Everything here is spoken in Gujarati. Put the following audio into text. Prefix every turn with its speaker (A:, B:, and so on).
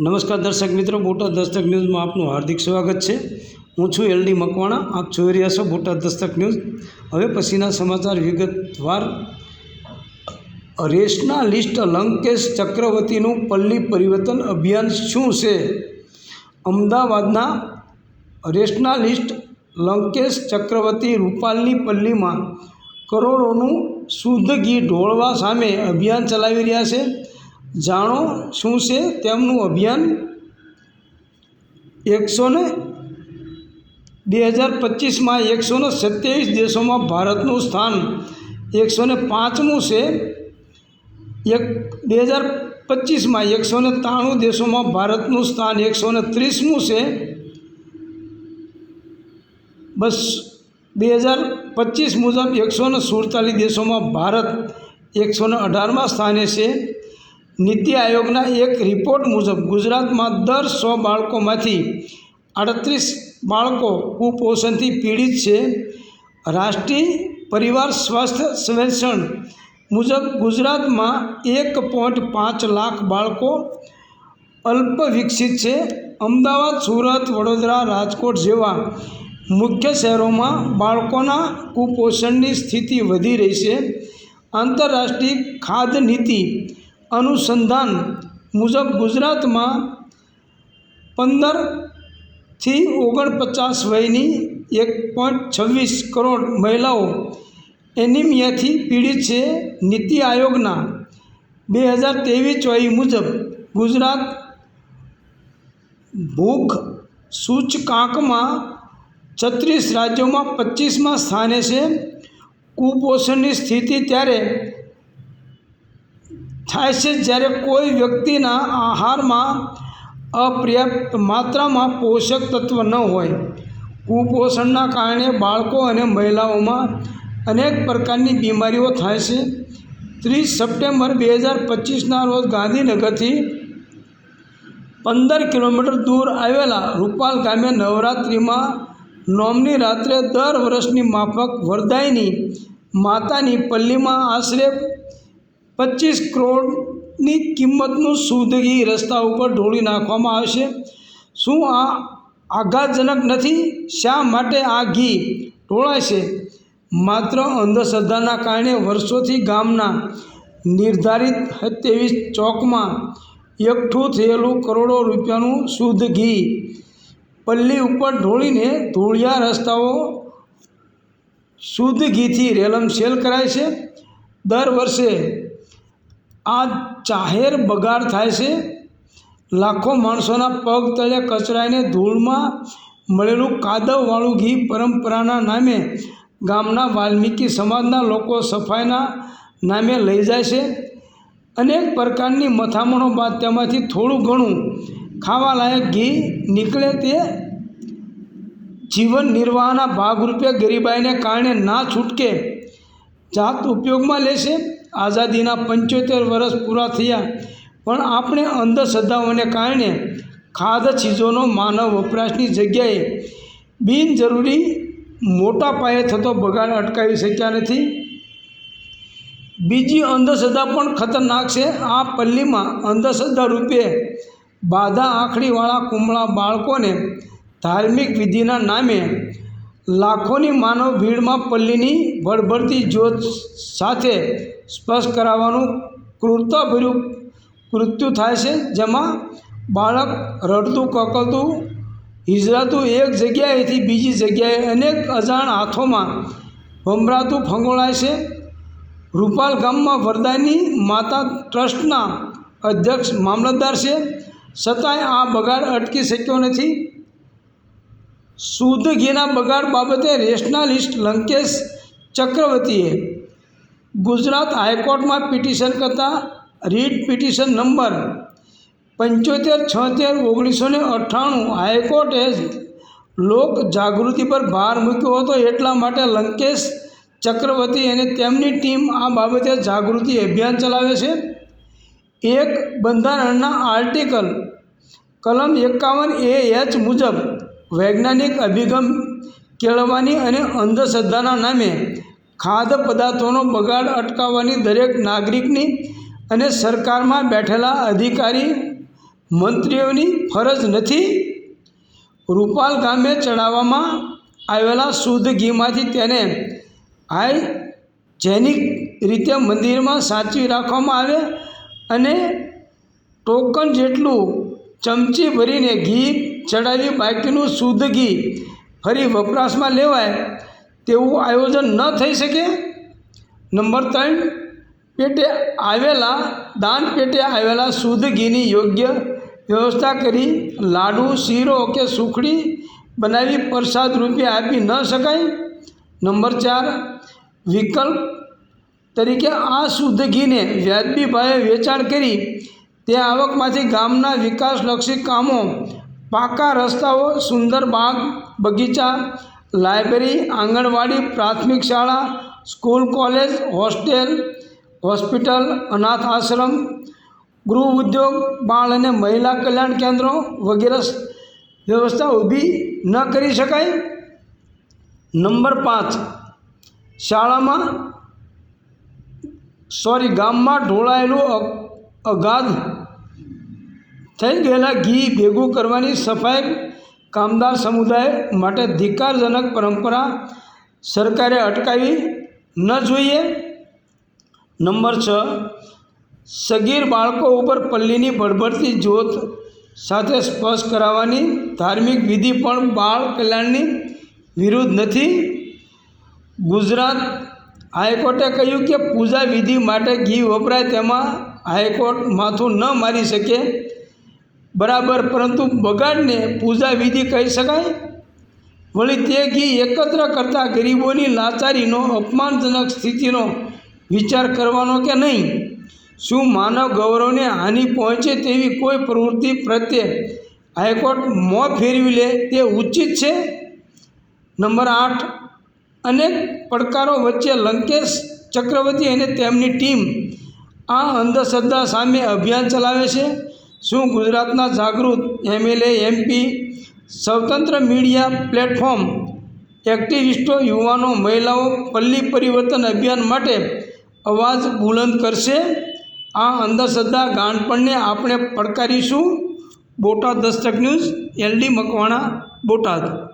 A: નમસ્કાર દર્શક મિત્રો, બોટાદ દસ્તક ન્યૂઝમાં આપનું હાર્દિક સ્વાગત છે. હું છું એલડી મકવાણા, આપ જોઈ રહ્યા છો બોટાદ દસ્તક ન્યૂઝ. હવે પછીના સમાચાર વિગતવાર. રેસના લિસ્ટ લંકેશ ચક્રવર્તીનું પલ્લી પરિવર્તન અભિયાન શું છે? અમદાવાદના રેસના લિસ્ટ લંકેશ ચક્રવર્તી રૂપાલની પલ્લીમાં કરોડોનું શુદ્ધ ઘી ઢોળવા સામે અભિયાન ચલાવી રહ્યા છે. જાણો શું છે તેમનું અભિયાન? એકસો ને બે હજાર પચીસમાં એકસો ને સત્યાવીસ દેશોમાં ભારતનું સ્થાન. એકસો ને પાંચમું છે એક, બે હજાર પચીસમાં એકસો ને ત્રાણું દેશોમાં ભારતનું સ્થાન. એકસો ને ત્રીસમું છે બસ બે હજાર પચીસ મુજબ એકસો ને સુડતાલીસ દેશોમાં ભારત એકસો ને અઢારમાં સ્થાને છે. નીતિ આયોગના એક રિપોર્ટ મુજબ ગુજરાતમાં દર સો બાળકોમાંથી આડત્રીસ બાળકો કુપોષણથી પીડિત છે. રાષ્ટ્રીય પરિવાર સ્વાસ્થ્ય સર્વેક્ષણ મુજબ ગુજરાતમાં એક પોઈન્ટ પાંચ લાખ બાળકો અલ્પ વિકસિત છે. અમદાવાદ, સુરત, વડોદરા, રાજકોટ જેવા મુખ્ય શહેરોમાં બાળકોના કુપોષણની સ્થિતિ વધી રહી છે. આંતરરાષ્ટ્રીય ખાદ્ય નીતિ અનુસંધાન મુજબ ગુજરાતમાં પંદરથી ઓગણપચાસ વયની એક પોઈન્ટ છવ્વીસ કરોડ મહિલાઓ એનિમિયાથી પીડિત છે. નીતિ આયોગના બે હજાર ત્રેવીસ ચોવીસ મુજબ ગુજરાત ભૂખ સૂચકાંકમાં છત્રીસ રાજ્યોમાં પચીસમાં સ્થાને છે. કુપોષણની સ્થિતિ ત્યારે થાય છે જ્યારે કોઈ વ્યક્તિના આહારમાં અપર્યાપ્ત માત્રામાં પોષક તત્વ ન હોય. કુપોષણના કારણે બાળકો અને મહિલાઓમાં અનેક પ્રકારની બીમારીઓ થાય છે. ત્રીસ સપ્ટેમ્બર બે હજાર પચીસના રોજ ગાંધીનગરથી પંદર કિલોમીટર દૂર આવેલા રૂપાલ ગામે નવરાત્રિમાં નોમની રાત્રે દર વર્ષની માફક વરદાયની માતાની પલ્લીમાં આશરે પચીસ કરોડની કિંમતનું સુદગી રસ્તા ઉપર ઢોળી નાખવામાં આવશે શું આ આઘાતજનક નથી? શા માટે આ ઘી ઢોળાય છે? માત્ર અંધશ્રદ્ધાના કારણે વર્ષોથી ગામના નિર્ધારિત સત્યાવીસ ચોકમાં એકઠું થયેલું કરોડો રૂપિયાનું શુદ્ધ ઘી પલ્લી ઉપર ઢોળીને ધૂળિયા રસ્તાઓ શુદ્ધ ઘીથી રેલમશેલ કરાય છે. દર વર્ષે આ જાહેર બગાડ થાય છે. લાખો માણસોના પગ તળે કચરાઈને ધૂળમાં મળેલું કાદવવાળું ઘી પરંપરાના નામે ગામના વાલ્મીકી સમાજના લોકો સફાઈના નામે લઈ જાય છે. અનેક પ્રકારની મથામણો બાદ તેમાંથી થોડું ઘણું ખાવાલાયક ઘી નીકળે તે જીવન નિર્વાહના ભાગરૂપે ગરીબાઈને કારણે ના છૂટકે જાત ઉપયોગમાં લેશે આઝાદીના પંચોતેર વર્ષ પૂરા થયા. પણ આપણે અંધશ્રદ્ધાઓને કારણે ખાદ્ય ચીજોનો માનવ વપરાશની જગ્યાએ બિનજરૂરી મોટા પાયે થતો બગાડ અટકાવી શક્યા નથી. બીજી અંધશ્રદ્ધા પણ ખતરનાક છે. આ પલ્લીમાં અંધશ્રદ્ધા રૂપે બાધા આંખડીવાળા કુમળા બાળકોને ધાર્મિક વિધિના નામે લાખોની માનવ ભીડમાં પલ્લીની ભડભડતી જ્યોત સાથે સ્પર્શ કરાવવાનું ક્રૂરતાભર્યું કૃત્યુ થાય છે, જેમાં બાળક રડતું, કકળતું હિજરાતું એક જગ્યાએથી બીજી જગ્યાએ અનેક અજાણ હાથોમાં ભમરાતું, ફંગોળાય છે. રૂપાલ ગામમાં વરદાયની માતા ટ્રસ્ટના અધ્યક્ષ મામલતદાર છે. છતાંય આ બગાડ અટકી શક્યો નથી. શુદ્ધ ઘીના બગાડ બાબતે રેશનાલિસ્ટ લંકેશ ચક્રવર્તીએ ગુજરાત હાઈકોર્ટમાં પિટિશન કરતાં રીટ પિટિશન નંબર પંચોતેર છોતેર ઓગણીસો ને અઠ્ઠાણું હાઈકોર્ટે લોક જાગૃતિ પર ભાર મૂક્યો હતો. એટલા માટે લંકેશ ચક્રવર્તી અને તેમની ટીમ આ બાબતે જાગૃતિ અભિયાન ચલાવે છે. એક બંધારણના આર્ટિકલ, કલમ એકાવન એ એચ મુજબ વૈજ્ઞાનિક અભિગમ કેળવવાની અને અંધશ્રદ્ધાના નામે ખાદ્ય પદાર્થોનો બગાડ અટકાવવાની દરેક નાગરિકની અને સરકારમાં બેઠેલા અધિકારી મંત્રીઓની ફરજ નથી. રૂપાલ ગામે ચડાવવામાં આવેલા શુદ્ધ ઘીમાંથી તેને હાઇજેનિક રીતે મંદિરમાં સાચવી રાખવામાં આવે અને ટોકન જેટલું ચમચી ભરીને ઘી ચડાવી બાકીનું શુદ્ધ ઘી ફરી વપરાશમાં લેવાય. તેવું આયોજન ન થઈ શકે? નંબર ત્રણ, પેટે આવેલા, દાન પેટે આવેલા શુદ્ધ ઘીની યોગ્ય વ્યવસ્થા કરી, લાડુ, શીરો કે સુખડી બનાવી પ્રસાદ રૂપે આપી ન શકાય? નંબર ચાર, વિકલ્પ તરીકે આ શુદ્ધ ઘીને વ્યાજબી ભાવે વેચાણ કરી, તે આવકમાંથી ગામના વિકાસલક્ષી કામો, પાકા રસ્તાઓ, સુંદર બાગ, બગીચા લાઇબ્રેરી, આંગણવાડી, પ્રાથમિક શાળા, સ્કૂલ, કોલેજ, હોસ્ટેલ, હોસ્પિટલ, અનાથ આશ્રમ, ગૃહ ઉદ્યોગ, બાળ અને મહિલા કલ્યાણ કેન્દ્રો વગેરે વ્યવસ્થા ઊભી ન કરી શકાય. નંબર પાંચ. શાળામાં, સોરી, ગામમાં ઢોળાયેલું અગાધ થઈ ગયેલા ઘી ભેગું કરવાની સફાઈ કામદાર સમુદાય માટે ધિક્કારજનક પરંપરા સરકારે અટકાવી ન જોઈએ. નંબર છ, સગીર બાળકો ઉપર પલ્લીની ભડભડતી જોત સાથે સ્પર્શ કરાવવાની ધાર્મિક વિધિ પણ બાળ કલ્યાણની વિરુદ્ધ નથી. ગુજરાત હાઈકોર્ટે કહ્યું કે પૂજા વિધિ માટે ઘી વપરાય તેમાં હાઈકોર્ટ માથું ન મારી શકે. બરાબર, પરંતુ બગાડને પૂજા વિધિ કહી શકાય? વળી તે ઘી એકત્ર કરતાં ગરીબોની લાચારીનો, અપમાનજનક સ્થિતિનો વિચાર કરવાનો કે નહીં? શું માનવ ગૌરવને હાનિ પહોંચે તેવી કોઈ પ્રવૃત્તિ પ્રત્યે હાઈકોર્ટ મોં ફેરવી લે તે ઉચિત છે? નંબર આઠ, અનેક પડકારો વચ્ચે લંકેશ ચક્રવર્તી અને તેમની ટીમ આ અંધશ્રદ્ધા સામે અભિયાન ચલાવે છે. શું ગુજરાતના જાગૃત એમએલએ, એમપી, સ્વતંત્ર મીડિયા પ્લેટફોર્મ, એક્ટિવિસ્ટો, યુવાનો, મહિલાઓ, પલ્લી પરિવર્તન અભિયાન માટે અવાજ બુલંદ કરશે? આ અંધશ્રદ્ધા ગાંડપણને આપણે પડકારીશું. Botad Dastak news, LD Makwana, Botad.